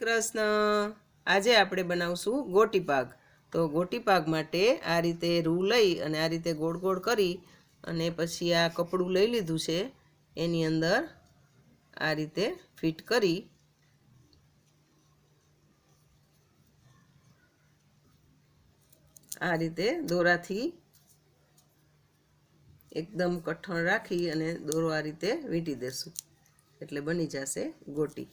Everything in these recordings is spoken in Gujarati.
કૃષ્ણ આજે આપણે બનાવશું ગોટી પાક. તો ગોટી પાક માટે આ રીતે રૂ લઈ અને આ રીતે ગોળ ગોળ કરી અને પછી આ કપડું લઈ લીધું છે. એની અંદર આ રીતે ફિટ કરી આ રીતે દોરાથી એકદમ કઠણ રાખી અને દોરો આ રીતે વીંટી દેશું. એટલે બની જશે ગોટી.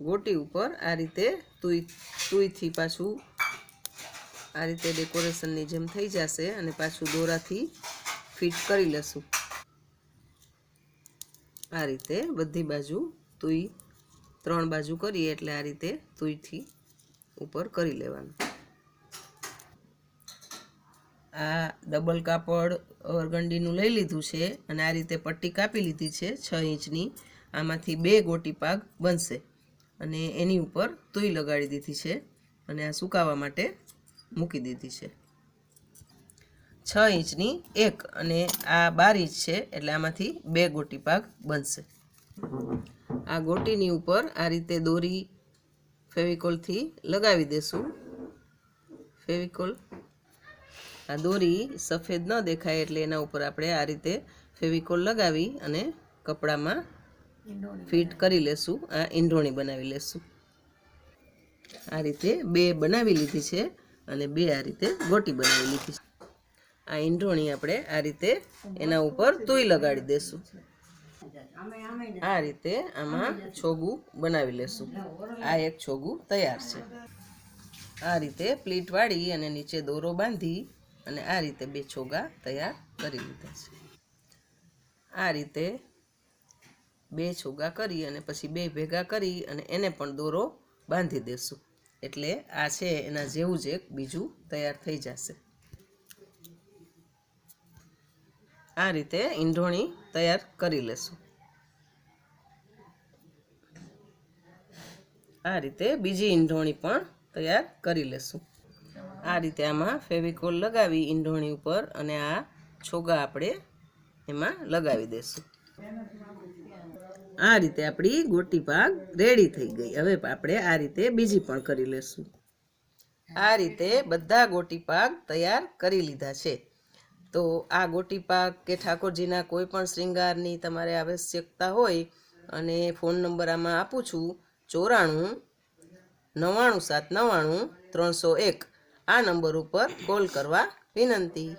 ગોટી ઉપર આ રીતે તુઈ, તુઈથી પાછું આ રીતે ડેકોરેશનની જેમ થઈ જશે અને પાછું દોરાથી ફિટ કરી લઈશું. આ રીતે બધી બાજુ તુઈ, ત્રણ બાજુ કરીએ એટલે આ રીતે તુઈથી ઉપર કરી લેવાનું. આ ડબલ કાપડ અરગંડીનું લઈ લીધું છે અને આ રીતે પટ્ટી કાપી લીધી છે છ ઇંચની. આમાંથી બે ગોટી પાક બનશે. અને એની ઉપર તુઈ લગાડી દીધી છે અને આ સુકાવા માટે મૂકી દીધી છે. છ ઇંચની એક અને આ બાર ઇંચ છે એટલે આમાંથી બે ગોટી પાક બનશે. આ ગોટીની ઉપર આ રીતે દોરી ફેવિકોલથી લગાવી દેશું. ફેવિકોલ. આ દોરી સફેદ ન દેખાય એટલે એના ઉપર આપણે આ રીતે ફેવિકોલ લગાવી અને કપડામાં ફિટ કરી લેશું. આ ઈંડોણી બનાવી લેશું. આ રીતે બે બનાવી લીધી છે અને બે આ રીતે ગોટી બનાવી લીધી છે. આ ઈંડોણી આપણે આ રીતે એના ઉપર તુઈ લગાડી દેશું. આ રીતે આમાં છોગું બનાવી લેશું. આ એક છોગું તૈયાર છે. આ રીતે પ્લીટ વાળી અને નીચે દોરો બાંધી અને આ રીતે બે છોગા તૈયાર કરી લીધા છે. આ રીતે બે છોગા કરી અને પછી બે ભેગા કરી અને એને પણ દોરો બાંધી દેશું. એટલે આ છે એના જેવું જ એક બીજું તૈયાર થઈ જશે. આ રીતે ઈંઢોણી તૈયાર કરી લેશું. આ રીતે બીજી ઈંઢોણી પણ તૈયાર કરી લેશું. આ રીતે આમાં ફેવિકોલ લગાવી ઈંઢોણી ઉપર અને આ છોગા આપણે એમાં લગાવી દેશું. આ રીતે આપણી ગોટી પાક રેડી થઈ ગઈ. હવે આપણે આ રીતે બીજી પણ કરી લેશું. આ રીતે બધા ગોટી પાક તૈયાર કરી લીધા છે. તો આ ગોટી પાક કે ઠાકોરજીના કોઈ પણ શ્રૃંગારની તમારે આવશ્યકતા હોય અને ફોન નંબર આમાં આપું છું ચોરાણું નવ્વાણું સાત નવ્વાણું ત્રણસો એક. આ નંબર ઉપર કોલ કરવા વિનંતી.